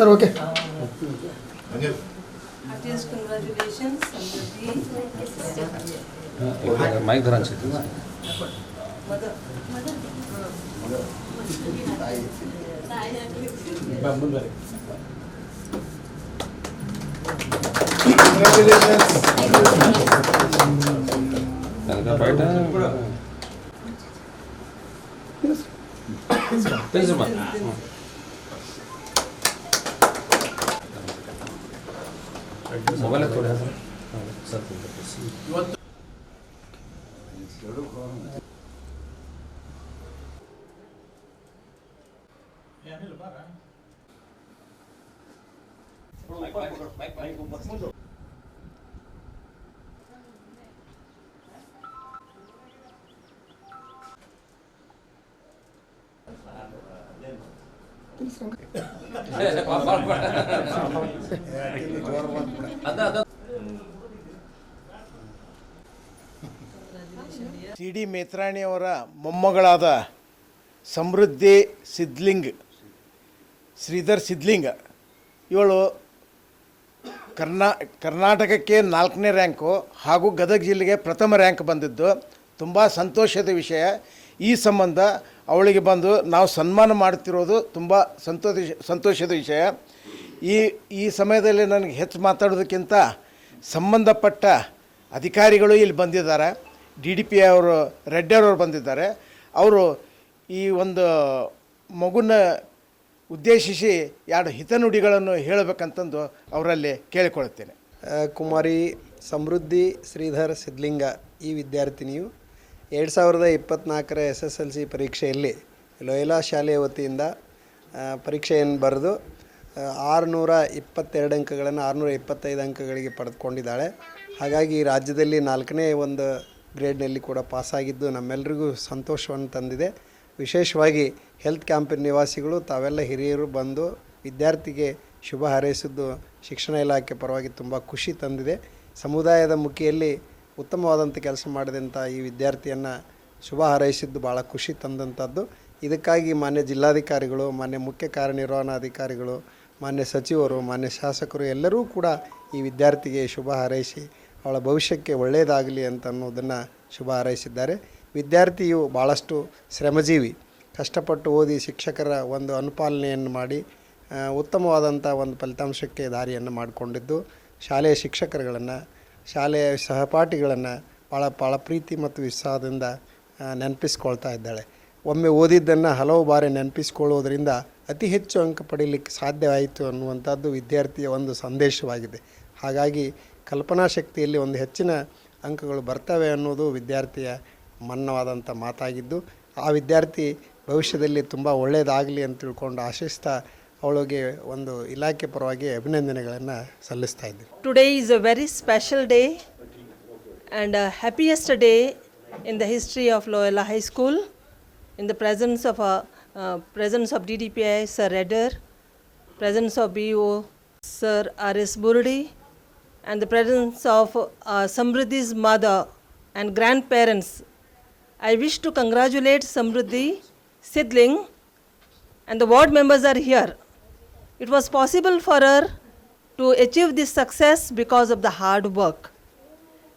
Sir okay mic ధర బయట తెలుసు ಮೊಬೈಲ್ ಕೊಡಿ ಸರ್ ಇವತ್ತು ಮೈಕ್ ಮೈಕ್ ಮೈಕ್ ಮುಂದೆ ಸಿ ಡಿ ಮೇತ್ರಾಣಿಯವರ ಮೊಮ್ಮಗಳಾದ ಸಮೃದ್ಧಿ ಸಿದ್ಲಿಂಗ್, ಶ್ರೀಧರ್ ಸಿದ್ಲಿಂಗ್, ಇವಳು ಕರ್ನಾ, ಕರ್ನಾಟಕಕ್ಕೆ ನಾಲ್ಕನೇ ರ್ಯಾಂಕು ಹಾಗೂ ಗದಗ ಜಿಲ್ಲೆಗೆ ಪ್ರಥಮ ರ್ಯಾಂಕ್ ಬಂದಿದ್ದು. ತುಂಬ ಸಂತೋಷದ ವಿಷಯ. ಈ ಸಂಬಂಧ ಅವಳಿಗೆ ಬಂದು ನಾವು ಸನ್ಮಾನ ಮಾಡ್ತಿರೋದು ತುಂಬ ಸಂತೋಷ, ಸಂತೋಷದ ವಿಷಯ. ಈ ಈ ಸಮಯದಲ್ಲಿ ನನಗೆ ಹೆಚ್ಚು ಮಾತಾಡೋದಕ್ಕಿಂತ ಸಂಬಂಧಪಟ್ಟ ಅಧಿಕಾರಿಗಳು ಇಲ್ಲಿ ಬಂದಿದ್ದಾರೆ. ಡಿ ಡಿ ಪಿ ಅವರು ರೆಡ್ಡಿಯವರು ಬಂದಿದ್ದಾರೆ. ಅವರು ಈ ಒಂದು ಮಗುನ ಉದ್ದೇಶಿಸಿ ಎರಡು ಹಿತನುಡಿಗಳನ್ನು ಹೇಳಬೇಕಂತಂದು ಅವರಲ್ಲಿ ಕೇಳಿಕೊಳ್ಳುತ್ತೇನೆ. ಕುಮಾರಿ ಸಮೃದ್ಧಿ ಶ್ರೀಧರ್ ಸಿದ್ಲಿಂಗ ಈ ವಿದ್ಯಾರ್ಥಿನಿಯು ಎರಡು ಸಾವಿರದ ಇಪ್ಪತ್ತ್ನಾಲ್ಕರ ಎಸ್ ಎಸ್ ಎಲ್ ಸಿ ಪರೀಕ್ಷೆಯಲ್ಲಿ ಲೋಯಲಾ ಶಾಲೆಯ ವತಿಯಿಂದ ಪರೀಕ್ಷೆಯನ್ನು ಬರೆದು ಆರುನೂರ ಇಪ್ಪತ್ತೆರಡು ಅಂಕಗಳನ್ನು ಆರುನೂರ ಇಪ್ಪತ್ತೈದು ಅಂಕಗಳಿಗೆ ಪಡೆದುಕೊಂಡಿದ್ದಾಳೆ. ಹಾಗಾಗಿ ರಾಜ್ಯದಲ್ಲಿ ನಾಲ್ಕನೇ ಒಂದು ಗ್ರೇಡ್ನಲ್ಲಿ ಕೂಡ ಪಾಸಾಗಿದ್ದು ನಮ್ಮೆಲ್ಲರಿಗೂ ಸಂತೋಷವನ್ನು ತಂದಿದೆ. ವಿಶೇಷವಾಗಿ ಹೆಲ್ತ್ ಕ್ಯಾಂಪಿನ ನಿವಾಸಿಗಳು, ತಾವೆಲ್ಲ ಹಿರಿಯರು ಬಂದು ವಿದ್ಯಾರ್ಥಿಗೆ ಶುಭ ಹಾರೈಸಿದ್ದು ಶಿಕ್ಷಣ ಇಲಾಖೆ ಪರವಾಗಿ ತುಂಬ ಖುಷಿ ತಂದಿದೆ. ಸಮುದಾಯದ ಮುಖಿಯಲ್ಲಿ ಉತ್ತಮವಾದಂಥ ಕೆಲಸ ಮಾಡಿದಂಥ ಈ ವಿದ್ಯಾರ್ಥಿಯನ್ನು ಶುಭ ಹಾರೈಸಿದ್ದು ಭಾಳ ಖುಷಿ ತಂದಂಥದ್ದು. ಇದಕ್ಕಾಗಿ ಮಾನ್ಯ ಜಿಲ್ಲಾಧಿಕಾರಿಗಳು, ಮಾನ್ಯ ಮುಖ್ಯ ಕಾರ್ಯನಿರ್ವಹಣಾಧಿಕಾರಿಗಳು, ಮಾನ್ಯ ಸಚಿವರು, ಮಾನ್ಯ ಶಾಸಕರು ಎಲ್ಲರೂ ಕೂಡ ಈ ವಿದ್ಯಾರ್ಥಿಗೆ ಶುಭ ಹಾರೈಸಿ ಅವಳ ಭವಿಷ್ಯಕ್ಕೆ ಒಳ್ಳೆಯದಾಗಲಿ ಅಂತ ಅನ್ನೋದನ್ನು ಶುಭ ಹಾರೈಸಿದ್ದಾರೆ. ವಿದ್ಯಾರ್ಥಿಯು ಭಾಳಷ್ಟು ಶ್ರಮಜೀವಿ. ಕಷ್ಟಪಟ್ಟು ಓದಿ ಶಿಕ್ಷಕರ ಒಂದು ಅನುಪಾಲನೆಯನ್ನು ಮಾಡಿ ಉತ್ತಮವಾದಂಥ ಒಂದು ಫಲಿತಾಂಶಕ್ಕೆ ದಾರಿಯನ್ನು ಮಾಡಿಕೊಂಡಿದ್ದು. ಶಾಲೆಯ ಶಿಕ್ಷಕರುಗಳನ್ನು ಶಾಲೆಯ ಸಹಪಾಠಿಗಳನ್ನು ಭಾಳ ಭಾಳ ಪ್ರೀತಿ ಮತ್ತು ಆ, ನೆನಪಿಸ್ಕೊಳ್ತಾ ಇದ್ದಾಳೆ. ಒಮ್ಮೆ ಓದಿದ್ದನ್ನು ಹಲವು ಬಾರಿ ನೆನಪಿಸ್ಕೊಳ್ಳೋದ್ರಿಂದ ಅತಿ ಹೆಚ್ಚು ಅಂಕ ಪಡೀಲಿಕ್ಕೆ ಸಾಧ್ಯವಾಯಿತು ಅನ್ನುವಂಥದ್ದು ವಿದ್ಯಾರ್ಥಿಯ ಒಂದು ಸಂದೇಶವಾಗಿದೆ. ಹಾಗಾಗಿ ಕಲ್ಪನಾ ಶಕ್ತಿಯಲ್ಲಿ ಒಂದು ಹೆಚ್ಚಿನ ಅಂಕಗಳು ಬರ್ತವೆ ಅನ್ನೋದು ವಿದ್ಯಾರ್ಥಿಯ ಮನ್ನವಾದಂಥ ಮಾತಾಗಿದ್ದು ಆ ವಿದ್ಯಾರ್ಥಿ ಭವಿಷ್ಯದಲ್ಲಿ ತುಂಬ ಒಳ್ಳೆಯದಾಗಲಿ ಅಂತ ತಿಳ್ಕೊಂಡು ಆಶಿಸ್ತಾ ಅವಳಿಗೆ ಒಂದು ಇಲಾಖೆ ಪರವಾಗಿ ಅಭಿನಂದನೆಗಳನ್ನು ಸಲ್ಲಿಸ್ತಾ ಇದ್ದೀವಿ Today is a very special day and a happiest day in the history of Loyola High School in the presence of a uh, presence of DDPI Sir Redder, presence of BO Sir R.S. Burdi, and the presence of uh, Samruddhi's mother and grandparents. I wish to congratulate Samruddhi Sidling and the ward members are here. It was possible for her to achieve this success because of the hard work.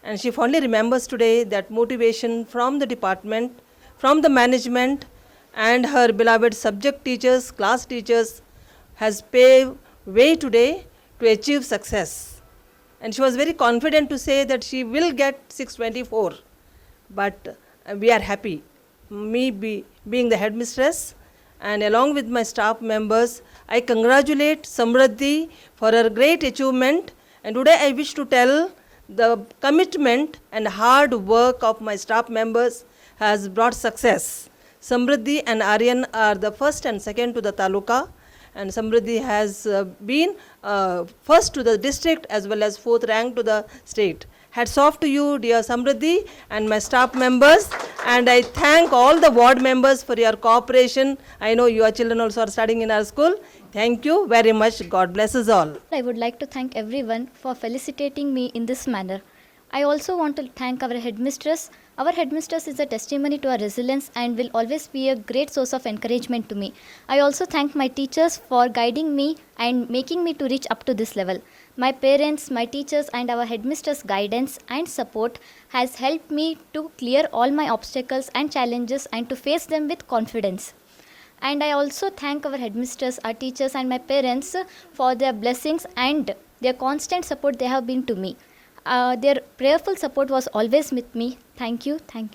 And she fondly remembers today that motivation from the department, from the management, and her beloved subject teachers, class teachers, has paved way today to achieve success. And she was very confident to say that she will get 624 but uh, we are happy. Me be, being the headmistress and along with my staff members, I congratulate Samruddhi for her great achievement. And today I wish to tell the commitment and hard work of my staff members has brought success. Samruddhi and Aryan are the first and second to the taluka and Samruddhi has uh, been uh, first to the district as well as fourth rank to the state. Hats off to you, dear Samruddhi, and my staff members. And I thank all the ward members for your cooperation. I know your children also are studying in our school. Thank you very much. God bless us all. I would like to thank everyone for felicitating me in this manner. I also want to thank our headmistress Our headmistress is a testimony to our resilience and will always be a great source of encouragement to me. I also thank my teachers for guiding me and making me to reach up to this level. My parents, my teachers, and our headmistress' guidance and support has helped me to clear all my obstacles and challenges and to face them with confidence. And I also thank our headmistress, our teachers, and my parents for their blessings and their constant support they have been to me. Uh, their prayerful support was always with me. Thank you, thank you.